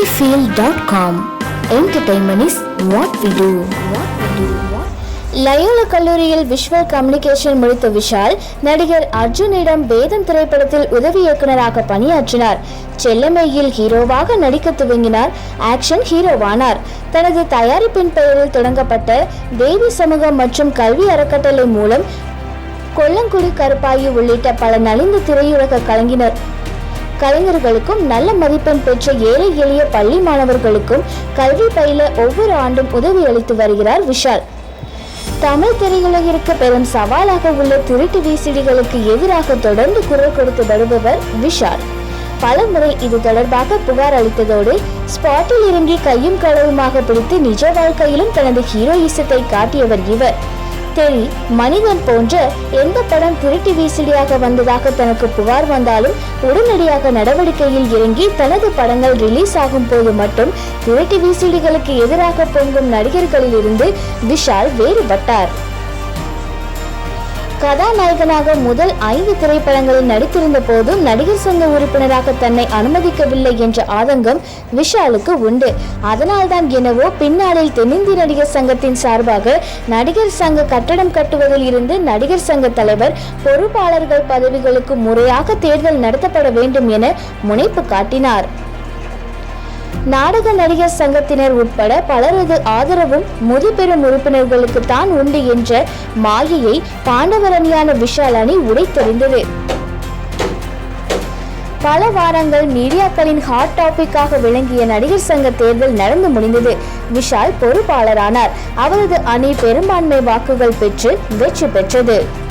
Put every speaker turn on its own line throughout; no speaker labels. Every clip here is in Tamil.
cinefield.com Entertainment is what we do. What we do. Loyola கல்லூரியில் விஷுவல் கம்யூனிகேஷன் முடித்த விஷால் நடிகர் அர்ஜுனிடம் வேதம் திரைப்படத்தில் உதவி இயக்குநராக பணியாற்றினார் செல்லமையில் ஹீரோவாக நடிக்க துவங்கினார் ஆக்ஷன் ஹீரோவானார் தனது தயாரிப்பின் பெயரில் தொடங்கப்பட்ட தேவி சமூகம் மற்றும் கல்வி அறக்கட்டளை மூலம் கொல்லங்குடி கருப்பாயி உள்ளிட்ட பல நலிந்த திரையுலக கலைஞர் கலைஞர்களுக்கும் நல்ல மதிப்பெண் பெற்ற ஏழை எளிய பள்ளி மாணவர்களுக்கும் கல்வி பயில ஒவ்வொரு ஆண்டும் உதவி அளித்து வருகிறார் விஷால். தமிழ் திரையுலகிற்கு பெரும் சவாலாக உள்ள திருட்டு வீசிடிகளுக்கு எதிராக தொடர்ந்து குரல் கொடுத்து வருபவர் விஷால். பலமுறை இது தொடர்பாக புகார் அளித்ததோடு ஸ்பாட்டில் இறங்கி கையும் களவுமாக பிடித்து நிஜ வாழ்க்கையிலும் தனது ஹீரோயிசத்தை காட்டியவர் இவர். தேடி மனிதன் போன்ற எந்த படம் திருட்டு விசிடியாக வந்ததாக தனக்கு புகார் வந்தாலும் உடனடியாக நடவடிக்கையில் இறங்கி தனது படங்கள் ரிலீஸ் ஆகும் போது மட்டும் திருட்டு வீசிடிகளுக்கு எதிராக பொங்கும் நடிகர்களிலிருந்து விஷால் வேறுபட்டார். கதாநாயகனாக முதல் ஐந்து திரைப்படங்களில் நடித்திருந்த போதும் நடிகர் சங்க உறுப்பினராக தன்னை அனுமதிக்கவில்லை என்ற ஆதங்கம் விஷாலுக்கு உண்டு. அதனால்தான் என்னவோ பின்னாளில் தென்னிந்திய நடிகர் சங்கத்தின் சார்பாக நடிகர் சங்க கட்டடம் கட்டுவதில் இருந்து நடிகர் சங்க தலைவர் பொறுப்பாளர்கள் பதவிகளுக்கு முறையாக தேர்தல் நடத்தப்பட வேண்டும் என முனைப்பு காட்டினார். நாடக நடிகர் சங்கத்தினர் உட்பட பலரது ஆதரவும் முதுபெரும் உறுப்பினர்களுக்கு தான் உண்டு என்ற மாயையை பாண்டவரணியான விஷால் அணி உடைத்தெறிந்தது. பல வாரங்கள் மீடியாக்களின் ஹாட் டாபிக்காக விளங்கிய நடிகர் சங்க தேர்தல் நடந்து முடிந்தது. விஷால் பொறுப்பாளரானார். அவரது அணி பெரும்பான்மை வாக்குகள் பெற்று வெற்றி பெற்றது.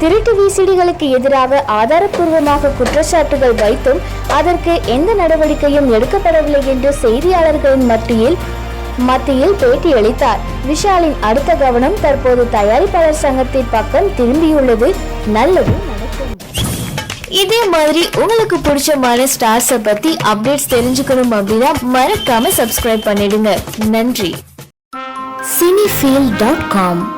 திருட்டு விசிடிகளுக்கு எதிராக ஆதாரப்பூர்வமாக குற்றச்சாட்டுகள் வைத்தும் அதற்கு எந்த நடவடிக்கையும் எடுக்கப்படவில்லை என்று செய்தியாளர்களின் மத்தியில் மத்தியில் பேட்டியளித்தார். விஷாலின் அடுத்த கவனம் தற்போது தயாரிப்பாளர் சங்கத்தின் பக்கம் திரும்பியுள்ளது. நல்லது இதே மாதிரி உங்களுக்கு பிடிச்சமான ஸ்டார்ஸை பத்தி அப்டேட்ஸ் தெரிஞ்சுக்கணும் அப்படின்னா மறக்காம சப்ஸ்கிரைப் பண்ணிடுங்க. நன்றி. Cinefield.com